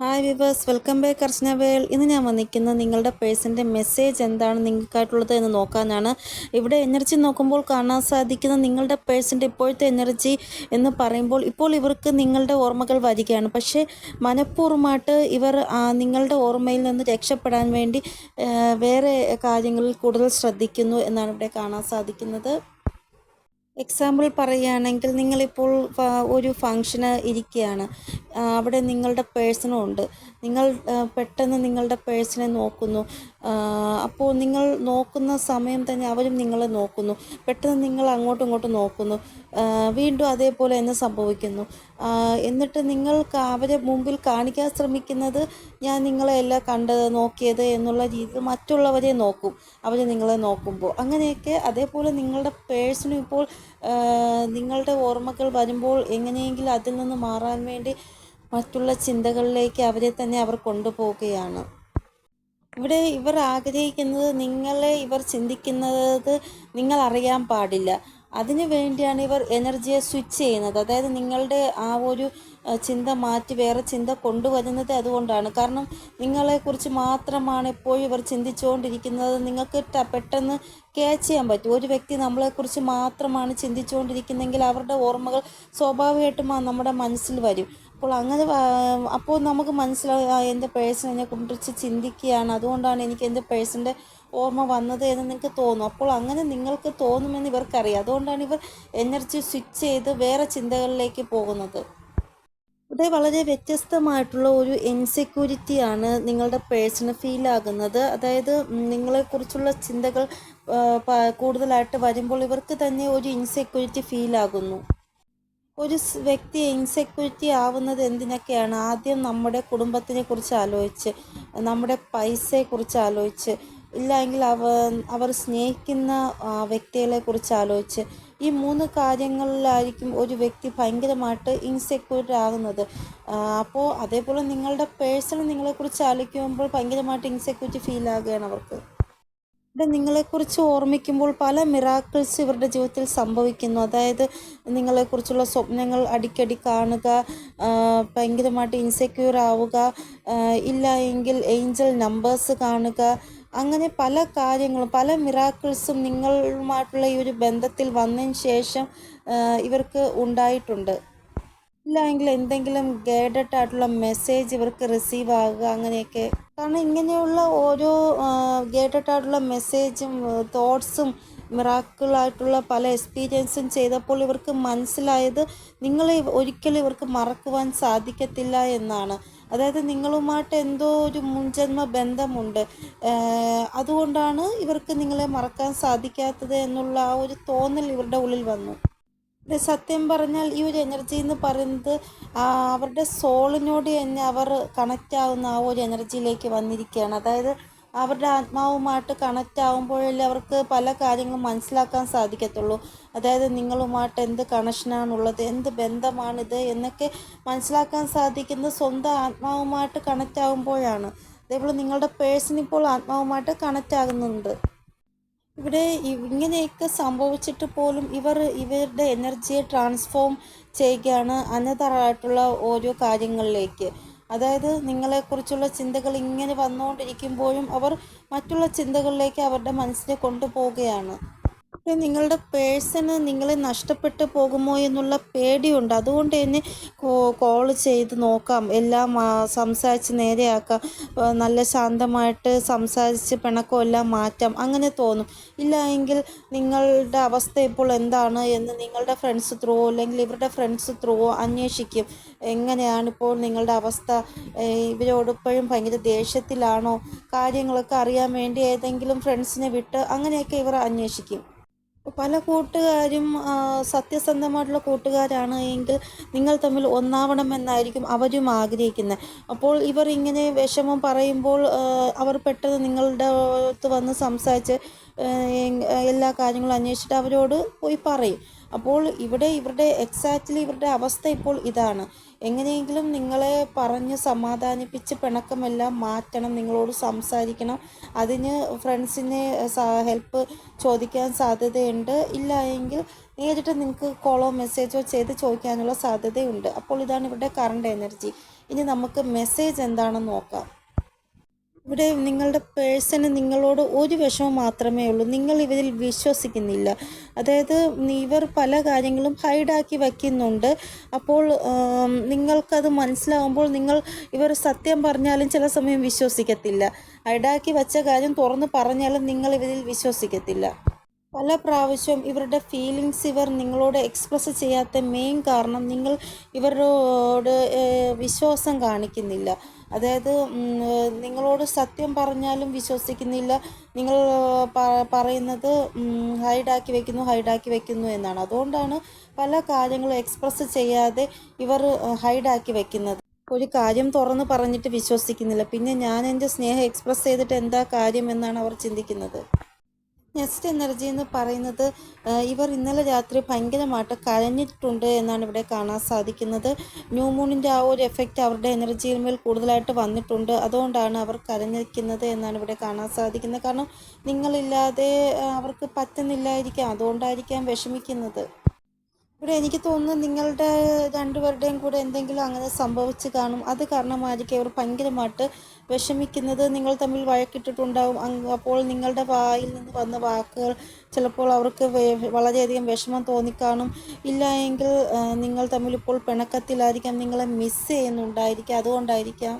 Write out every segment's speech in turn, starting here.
Hi viewers welcome back Archana world ഇന്ന് ഞാൻ വന്നിരിക്കുന്നത് നിങ്ങളുടെ പേഴ്സന്റെ മെസ്സേജ് എന്താണ് നിങ്ങൾക്കായിട്ടുള്ളത് എന്ന് നോക്കാനാണ്. ഇവിടെ എനർജി നോക്കുമ്പോൾ കാണാൻ സാധിക്കുന്ന നിങ്ങളുടെ പേഴ്സന്റെ ഇപ്പോഴത്തെ എനർജി എന്ന് പറയുമ്പോൾ ഇപ്പോൾ ഇവർക്ക് നിങ്ങളുടെ ഓർമ്മകൾ വരികയാണ്. പക്ഷേ മനഃപൂർവമായിട്ട് ഇവർ നിങ്ങളുടെ ഓർമ്മയിൽ നിന്ന് രക്ഷപ്പെടാൻ വേണ്ടി വേറെ കാര്യങ്ങളിൽ കൂടുതൽ ശ്രദ്ധിക്കുന്നു എന്നാണ് ഇവിടെ കാണാൻ സാധിക്കുന്നത്. എക്സാമ്പിൾ പറയുകയാണെങ്കിൽ നിങ്ങളിപ്പോൾ ഒരു ഫങ്ഷന് ഇരിക്കുകയാണ്. അവിടെ നിങ്ങളുടെ പേഴ്സണും ഉണ്ട്. നിങ്ങൾ പെട്ടെന്ന് നിങ്ങളുടെ പേഴ്സിനെ നോക്കുന്നു. അപ്പോൾ നിങ്ങൾ നോക്കുന്ന സമയം തന്നെ അവരും നിങ്ങളെ നോക്കുന്നു. പെട്ടെന്ന് നിങ്ങൾ അങ്ങോട്ടും ഇങ്ങോട്ടും നോക്കുന്നു. വീണ്ടും അതേപോലെ തന്നെ സംഭവിക്കുന്നു. എന്നിട്ട് നിങ്ങൾ അവരെ മുമ്പിൽ കാണിക്കാൻ ശ്രമിക്കുന്നത് ഞാൻ നിങ്ങളെ എല്ലാം കണ്ടത് നോക്കിയത് എന്നുള്ള രീതിയിൽ മറ്റുള്ളവരെ നോക്കും. അവർ നിങ്ങളെ നോക്കുമ്പോൾ. അങ്ങനെയൊക്കെ അതേപോലെ നിങ്ങളുടെ പേഴ്സണും ഇപ്പോൾ നിങ്ങളുടെ ഓർമ്മകൾ വരുമ്പോൾ എങ്ങനെയെങ്കിലും അതിൽ നിന്ന് മാറാൻ വേണ്ടി മറ്റുള്ള ചിന്തകളിലേക്ക് അവരെ തന്നെ അവർ കൊണ്ടുപോവുകയാണ്. ഇവിടെ ഇവർ ആഗ്രഹിക്കുന്നത് നിങ്ങളെ ഇവർ ചിന്തിക്കുന്നത് നിങ്ങൾ അറിയാൻ പാടില്ല. അതിനു വേണ്ടിയാണ് ഇവർ എനർജിയെ സ്വിച്ച് ചെയ്യുന്നത്. അതായത് നിങ്ങളുടെ ആ ഒരു ചിന്ത മാറ്റി വേറെ ചിന്ത കൊണ്ടുവരുന്നത് അതുകൊണ്ടാണ്. കാരണം നിങ്ങളെക്കുറിച്ച് മാത്രമാണ് എപ്പോഴും ഇവർ ചിന്തിച്ചുകൊണ്ടിരിക്കുന്നത്. നിങ്ങൾക്ക് പെട്ടെന്ന് ക്യാച്ച് ചെയ്യാൻ പറ്റും. ഒരു വ്യക്തി നമ്മളെക്കുറിച്ച് മാത്രമാണ് ചിന്തിച്ചുകൊണ്ടിരിക്കുന്നതെങ്കിൽ അവരുടെ ഓർമ്മകൾ സ്വാഭാവികമായിട്ടും നമ്മുടെ മനസ്സിൽ വരും. അപ്പോൾ അങ്ങനെ അപ്പോൾ നമുക്ക് മനസ്സിലാവും എന്റെ പേഴ്സൺ എന്നെ കുറിച്ച് ചിന്തിക്കുകയാണ്. അതുകൊണ്ടാണ് എനിക്ക് എന്റെ പേഴ്സന്റെ ഓർമ്മ വന്നത് എന്ന് നിങ്ങൾക്ക് തോന്നും. അപ്പോൾ അങ്ങനെ നിങ്ങൾക്ക് തോന്നുമെന്ന് ഇവർക്കറിയാം. അതുകൊണ്ടാണ് ഇവർ എനർജി സ്വിച്ച് ചെയ്ത് വേറെ ചിന്തകളിലേക്ക് പോകുന്നത്. ഇവിടെ വളരെ വ്യത്യസ്തമായിട്ടുള്ള ഒരു ഇൻസെക്യൂരിറ്റിയാണ് നിങ്ങളുടെ പേഴ്സണ് ഫീൽ ആകുന്നത്. അതായത് നിങ്ങളെക്കുറിച്ചുള്ള ചിന്തകൾ കൂടുതലായിട്ട് വരുമ്പോൾ ഇവർക്ക് തന്നെ ഒരു ഇൻസെക്യൂരിറ്റി ഫീൽ ആകുന്നു. ഒരു വ്യക്തി ഇൻസെക്യൂരിറ്റി ആവുന്നത് എന്തിനൊക്കെയാണ്? ആദ്യം നമ്മുടെ കുടുംബത്തിനെ കുറിച്ച് ആലോചിച്ച് നമ്മുടെ പൈസയെക്കുറിച്ച് ആലോചിച്ച് ഇല്ലെങ്കിൽ അവ അവർ സ്നേഹിക്കുന്ന വ്യക്തികളെ കുറിച്ച് ആലോചിച്ച്. ഈ മൂന്ന് കാര്യങ്ങളിലായിരിക്കും ഒരു വ്യക്തി ഭയങ്കരമായിട്ട് ഇൻസെക്യൂർ ആകുന്നത് അപ്പോൾ അതേപോലെ നിങ്ങളുടെ പേഴ്സണൽ നിങ്ങളെക്കുറിച്ച് ആലോചിക്കുമ്പോൾ ഭയങ്കരമായിട്ട് ഇൻസെക്യൂരിറ്റി ഫീൽ ആകുകയാണ് അവർക്ക്. ഇവിടെ നിങ്ങളെക്കുറിച്ച് ഓർമ്മിക്കുമ്പോൾ പല മിറാക്കിൾസ് ഇവരുടെ ജീവിതത്തിൽ സംഭവിക്കുന്നു. അതായത് നിങ്ങളെക്കുറിച്ചുള്ള സ്വപ്നങ്ങൾ അടിക്കടി കാണുക ഭയങ്കരമായിട്ട് ഇൻസെക്യൂർ ആവുക ഇല്ല എങ്കിൽ ഏഞ്ചൽ നമ്പേഴ്സ് കാണുക അങ്ങനെ പല കാര്യങ്ങളും പല മിറാക്കിൾസും നിങ്ങളുമായിട്ടുള്ള ഈ ഒരു ബന്ധത്തിൽ വന്നതിന് ശേഷം ഇവർക്ക് ഉണ്ടായിട്ടുണ്ട്. ഇല്ല എങ്കിൽ എന്തെങ്കിലും ഗൈഡഡ് ആയിട്ടുള്ള മെസ്സേജ് ഇവർക്ക് റിസീവ് ആകുക അങ്ങനെയൊക്കെ. കാരണം ഇങ്ങനെയുള്ള ഓരോ ഗൈഡഡ് ആയിട്ടുള്ള മെസ്സേജും തോട്ട്സും മിറാക്കിളായിട്ടുള്ള പല എക്സ്പീരിയൻസും ചെയ്തപ്പോൾ ഇവർക്ക് മനസ്സിലായത് നിങ്ങളെ ഒരിക്കലും ഇവർക്ക് മറക്കുവാൻ സാധിക്കത്തില്ല എന്നാണ്. അതായത് നിങ്ങളുമായിട്ട് എന്തോ ഒരു മുൻജന്മ ബന്ധമുണ്ട്. അതുകൊണ്ടാണ് ഇവർക്ക് നിങ്ങളെ മറക്കാൻ സാധിക്കാത്തത് എന്നുള്ള ആ ഒരു തോന്നൽ ഇവരുടെ ഉള്ളിൽ വന്നു. ഇത് സത്യം പറഞ്ഞാൽ ഈ ഒരു എനർജി എന്ന് പറയുന്നത് അവരുടെ സോളിനോട് തന്നെ അവർ കണക്റ്റ് ആവുന്ന ആ ഒരു എനർജിയിലേക്ക് വന്നിരിക്കുകയാണ്. അതായത് അവരുടെ ആത്മാവുമായിട്ട് കണക്റ്റ് ആവുമ്പോഴല്ലേ അവർക്ക് പല കാര്യങ്ങളും മനസ്സിലാക്കാൻ സാധിക്കത്തുള്ളൂ. അതായത് നിങ്ങളുമായിട്ട് എന്ത് കണക്ഷനാണുള്ളത് എന്ത് ബന്ധമാണിത് എന്നൊക്കെ മനസ്സിലാക്കാൻ സാധിക്കുന്നത് സ്വന്തം ആത്മാവുമായിട്ട് കണക്റ്റ് ആകുമ്പോഴാണ് അതേപോലെ നിങ്ങളുടെ പേഴ്സൺ ഇപ്പോൾ ആത്മാവുമായിട്ട് കണക്റ്റ് ആകുന്നുണ്ട്. ഇവിടെ ഇങ്ങനെയൊക്കെ സംഭവിച്ചിട്ട് പോലും ഇവർ ഇവരുടെ എനർജിയെ ട്രാൻസ്ഫോം ചെയ്യുകയാണ് അനതറായിട്ടുള്ള ഓരോ കാര്യങ്ങളിലേക്ക്. അതായത് നിങ്ങളെക്കുറിച്ചുള്ള ചിന്തകൾ ഇങ്ങനെ വന്നുകൊണ്ടിരിക്കുമ്പോഴും അവർ മറ്റുള്ള ചിന്തകളിലേക്ക് അവരുടെ മനസ്സിനെ കൊണ്ടുപോവുകയാണ്. നിങ്ങളുടെ പേഴ്സണ് നിങ്ങൾ നഷ്ടപ്പെട്ടു പോകുമോ എന്നുള്ള പേടിയുണ്ട്. അതുകൊണ്ട് തന്നെ കോൾ ചെയ്ത് നോക്കാം. എല്ലാം സംസാരിച്ച് നേരെയാക്കാം. നല്ല ശാന്തമായിട്ട് സംസാരിച്ച് പിണക്കം എല്ലാം മാറ്റാം. അങ്ങനെ തോന്നും. ഇല്ല എങ്കിൽ നിങ്ങളുടെ അവസ്ഥ ഇപ്പോൾ എന്താണ് എന്ന് നിങ്ങളുടെ ഫ്രണ്ട്സ് ത്രൂ അല്ലെങ്കിൽ ഇവരുടെ ഫ്രണ്ട്സ് ത്രൂ അന്വേഷിക്കും. എങ്ങനെയാണ് ഇപ്പോൾ നിങ്ങളുടെ അവസ്ഥ? ഏഹ് ഇവരോട് ഇപ്പോഴും ഭയങ്കര ദേഷ്യത്തിലാണോ? കാര്യങ്ങളൊക്കെ അറിയാൻ വേണ്ടി ഏതെങ്കിലും ഫ്രണ്ട്സിനെ വിട്ട് അങ്ങനെയൊക്കെ ഇവർ അന്വേഷിക്കും. പല കൂട്ടുകാരും സത്യസന്ധമായിട്ടുള്ള കൂട്ടുകാരാണ് എങ്കിൽ നിങ്ങൾ തമ്മിൽ ഒന്നാവണം എന്നായിരിക്കും അവരും ആഗ്രഹിക്കുന്നത്. അപ്പോൾ ഇവർ ഇങ്ങനെ വിഷമം പറയുമ്പോൾ അവർ പെട്ടെന്ന് നിങ്ങളുടെ അടുത്ത് വന്ന് സംസാരിച്ച് എല്ലാ കാര്യങ്ങളും അന്വേഷിച്ചിട്ട് അവരോട് പോയി പറയും. അപ്പോൾ ഇവിടെ ഇവരുടെ എക്സാക്റ്റ്ലി ഇവരുടെ അവസ്ഥ ഇപ്പോൾ ഇതാണ്. എങ്ങനെയെങ്കിലും നിങ്ങളെ പറഞ്ഞ് സമാധാനിപ്പിച്ച് പിണക്കമെല്ലാം മാറ്റണം നിങ്ങളോട് സംസാരിക്കണം. അതിന് ഫ്രണ്ട്സിനെ ഹെൽപ്പ് ചോദിക്കാൻ സാധ്യതയുണ്ട്. ഇല്ല എങ്കിൽ നേരിട്ട് നിങ്ങൾക്ക് കോളോ മെസ്സേജോ ചെയ്ത് ചോദിക്കാനുള്ള സാധ്യതയുണ്ട്. അപ്പോൾ ഇതാണ് ഇവരുടെ കറണ്ട് എനർജി ഇനി നമുക്ക് മെസ്സേജ് എന്താണെന്ന് നോക്കാം. ഇവിടെ നിങ്ങളുടെ പേഴ്സന് നിങ്ങളോട് ഒരു വിഷമം മാത്രമേ ഉള്ളൂ. നിങ്ങൾ ഇവരിൽ വിശ്വസിക്കുന്നില്ല. അതായത് ഇവർ പല കാര്യങ്ങളും ഹൈഡാക്കി വയ്ക്കുന്നുണ്ട് അപ്പോൾ നിങ്ങൾക്കത് മനസ്സിലാവുമ്പോൾ നിങ്ങൾ ഇവർ സത്യം പറഞ്ഞാലും ചില സമയം വിശ്വസിക്കത്തില്ല. ഹൈഡാക്കി വച്ച കാര്യം തുറന്ന് പറഞ്ഞാലും നിങ്ങൾ ഇവരിൽ വിശ്വസിക്കത്തില്ല. പല പ്രാവശ്യവും ഇവരുടെ ഫീലിങ്സ് ഇവർ നിങ്ങളോട് എക്സ്പ്രസ് ചെയ്യാത്ത മെയിൻ കാരണം നിങ്ങൾ ഇവരോട് വിശ്വാസം കാണിക്കുന്നില്ല. അതായത് നിങ്ങളോട് സത്യം പറഞ്ഞാലും വിശ്വസിക്കുന്നില്ല. നിങ്ങൾ പറയുന്നത് ഹൈഡാക്കി വെക്കുന്നു ഹൈഡാക്കി വെക്കുന്നു എന്നാണ്. അതുകൊണ്ടാണ് പല കാര്യങ്ങളും എക്സ്പ്രസ് ചെയ്യാതെ ഇവർ ഹൈഡാക്കി വെക്കുന്നത്. ഒരു കാര്യം തുറന്ന് പറഞ്ഞിട്ട് വിശ്വസിക്കുന്നില്ല. പിന്നെ ഞാൻ എന്റെ സ്നേഹം എക്സ്പ്രസ് ചെയ്തിട്ട് എന്താ കാര്യം എന്നാണ് അവർ ചിന്തിക്കുന്നത്. നെക്സ്റ്റ് എനർജി എന്ന് പറയുന്നത് ഇവർ ഇന്നലെ രാത്രി ഭയങ്കരമായിട്ട് കരഞ്ഞിട്ടുണ്ട് എന്നാണ് ഇവിടെ കാണാൻ സാധിക്കുന്നത്. ന്യൂ മൂണിന്റെ ആ ഒരു എഫക്റ്റ് അവരുടെ എനർജിയിൽ മേൽ കൂടുതലായിട്ട് വന്നിട്ടുണ്ട്. അതുകൊണ്ടാണ് അവർ കരഞ്ഞിരിക്കുന്നത് എന്നാണ് ഇവിടെ കാണാൻ സാധിക്കുന്നത്. കാരണം നിങ്ങളില്ലാതെ അവർക്ക് പറ്റുന്നില്ലായിരിക്കാം. അതുകൊണ്ടായിരിക്കാം വിഷമിക്കുന്നത്. ഇവിടെ എനിക്ക് തോന്നുന്നു നിങ്ങളുടെ രണ്ടുപേരുടെയും കൂടെ എന്തെങ്കിലും അങ്ങനെ സംഭവിച്ച് കാണും. അത് കാരണമായിരിക്കും അവർ ഭയങ്കരമായിട്ട് വിഷമിക്കുന്നത്. നിങ്ങൾ തമ്മിൽ വഴക്കിട്ടിട്ടുണ്ടാവും. അപ്പോൾ നിങ്ങളുടെ വായിൽ നിന്ന് വന്ന വാക്കുകൾ ചിലപ്പോൾ അവർക്ക് വളരെയധികം വിഷമം തോന്നിക്കാണും. ഇല്ല എങ്കിൽ നിങ്ങൾ തമ്മിൽ ഇപ്പോൾ പിണക്കത്തിലായിരിക്കാം. നിങ്ങളെ മിസ് ചെയ്യുന്നുണ്ടായിരിക്കാം. അതുകൊണ്ടായിരിക്കാം.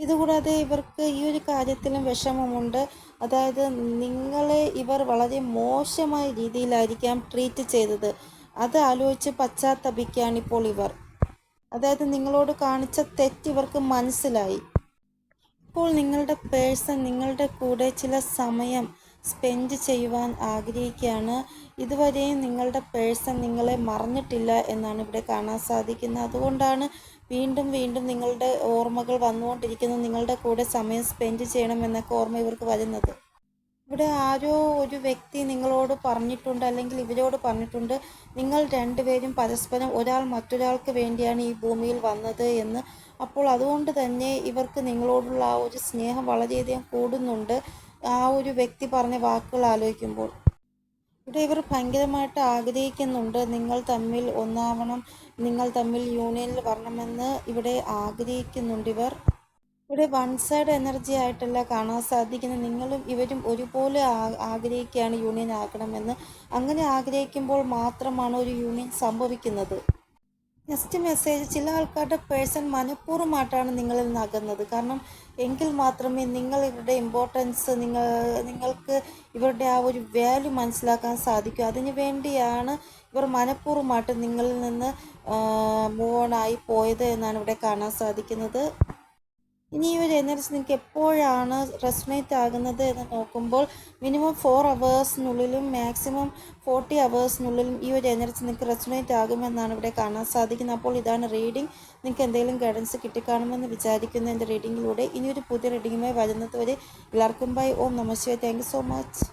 ഇതുകൂടാതെ ഇവർക്ക് ഈ ഒരു കാര്യത്തിലും വിഷമമുണ്ട്. അതായത് നിങ്ങളെ ഇവർ വളരെ മോശമായ രീതിയിലായിരിക്കാം ട്രീറ്റ് ചെയ്തത്. അത് ആലോചിച്ച് പശ്ചാത്തപിക്കുകയാണ് ഇപ്പോൾ ഇവർ. അതായത് നിങ്ങളോട് കാണിച്ച തെറ്റ് ഇവർക്ക് മനസ്സിലായി. ഇപ്പോൾ നിങ്ങളുടെ പേഴ്സൺ നിങ്ങളുടെ കൂടെ ചില സമയം സ്പെൻഡ് ചെയ്യുവാൻ ആഗ്രഹിക്കുകയാണ്. ഇതുവരെയും നിങ്ങളുടെ പേഴ്സൺ നിങ്ങളെ മറന്നിട്ടില്ല എന്നാണ് ഇവിടെ കാണാൻ സാധിക്കുന്നത്. അതുകൊണ്ടാണ് വീണ്ടും വീണ്ടും നിങ്ങളുടെ ഓർമ്മകൾ വന്നുകൊണ്ടിരിക്കുന്നത്. നിങ്ങളുടെ കൂടെ സമയം സ്പെൻഡ് ചെയ്യണം ചെയ്യണമെന്നൊക്കെ ഓർമ്മ ഇവർക്ക് വരുന്നത്. ഇവിടെ ആരോ ഒരു വ്യക്തി നിങ്ങളോട് പറഞ്ഞിട്ടുണ്ട് അല്ലെങ്കിൽ ഇവരോട് പറഞ്ഞിട്ടുണ്ട്. നിങ്ങൾ രണ്ടുപേരും പരസ്പരം ഒരാൾ മറ്റൊരാൾക്ക് വേണ്ടിയാണ് ഈ ഭൂമിയിൽ വന്നത് എന്ന്. അപ്പോൾ അതുകൊണ്ട് തന്നെ ഇവർക്ക് നിങ്ങളോടുള്ള ആ ഒരു സ്നേഹം വളരെയധികം കൂടുന്നുണ്ട്. ആ ഒരു വ്യക്തി പറഞ്ഞ വാക്കുകൾ ആലോചിക്കുമ്പോൾ. ഇവിടെ ഇവർ ഭയങ്കരമായിട്ട് ആഗ്രഹിക്കുന്നുണ്ട്. നിങ്ങൾ തമ്മിൽ ഒന്നാവണം. നിങ്ങൾ തമ്മിൽ യൂണിയനിൽ വരണമെന്ന് ഇവിടെ ആഗ്രഹിക്കുന്നുണ്ട് ഇവർ. ഇവിടെ വൺ സൈഡ് എനർജി ആയിട്ടല്ല കാണാൻ സാധിക്കുന്നത്. നിങ്ങളും ഇവരും ഒരുപോലെ ആഗ്രഹിക്കുകയാണ് യൂണിയൻ ആകണമെന്ന് അങ്ങനെ ആഗ്രഹിക്കുമ്പോൾ മാത്രമാണ് ഒരു യൂണിയൻ സംഭവിക്കുന്നത്. നെക്സ്റ്റ് മെസ്സേജ് ചില ആൾക്കാരുടെ പേഴ്സൺ മനഃപൂർവമായിട്ടാണ് നിങ്ങളിൽ നിന്ന് അകന്നത്. കാരണം എങ്കിൽ മാത്രമേ നിങ്ങൾ ഇവരുടെ ഇമ്പോർട്ടൻസ് നിങ്ങൾ നിങ്ങൾക്ക് ഇവരുടെ ആ ഒരു വാല്യൂ മനസ്സിലാക്കാൻ സാധിക്കൂ. അതിനു വേണ്ടിയാണ് ഇവർ മനഃപൂർവമായിട്ട് നിങ്ങളിൽ നിന്ന് മൂവ് ഓൺ ആയി പോയത് എന്നാണ് ഇവിടെ കാണാൻ സാധിക്കുന്നത്. ഇനി ഈ ഒരു എനർജി നിങ്ങൾക്ക് എപ്പോഴാണ് റെസ്റ്റിനേറ്റ് ആകുന്നത് എന്ന് നോക്കുമ്പോൾ മിനിമം ഫോർ അവേഴ്സിനുള്ളിലും മാക്സിമം ഫോർട്ടി അവേഴ്സിനുള്ളിലും ഈ ഒരു എനർജി നിങ്ങൾക്ക് റെസ്റ്റിനേറ്റ് ആകുമെന്നാണ് ഇവിടെ കാണാൻ സാധിക്കുന്നത്. അപ്പോൾ ഇതാണ് റീഡിംഗ് നിങ്ങൾക്ക് എന്തെങ്കിലും ഗൈഡൻസ് കിട്ടിക്കാണുമെന്ന് വിചാരിക്കുന്നു എന്റെ റീഡിങ്ങിലൂടെ ഒരു പുതിയ റീഡിങ്ങുമായി വരുന്നത് വരെ എല്ലാവർക്കും ബൈ ഓം നമസ്തേ താങ്ക് സോ മച്ച്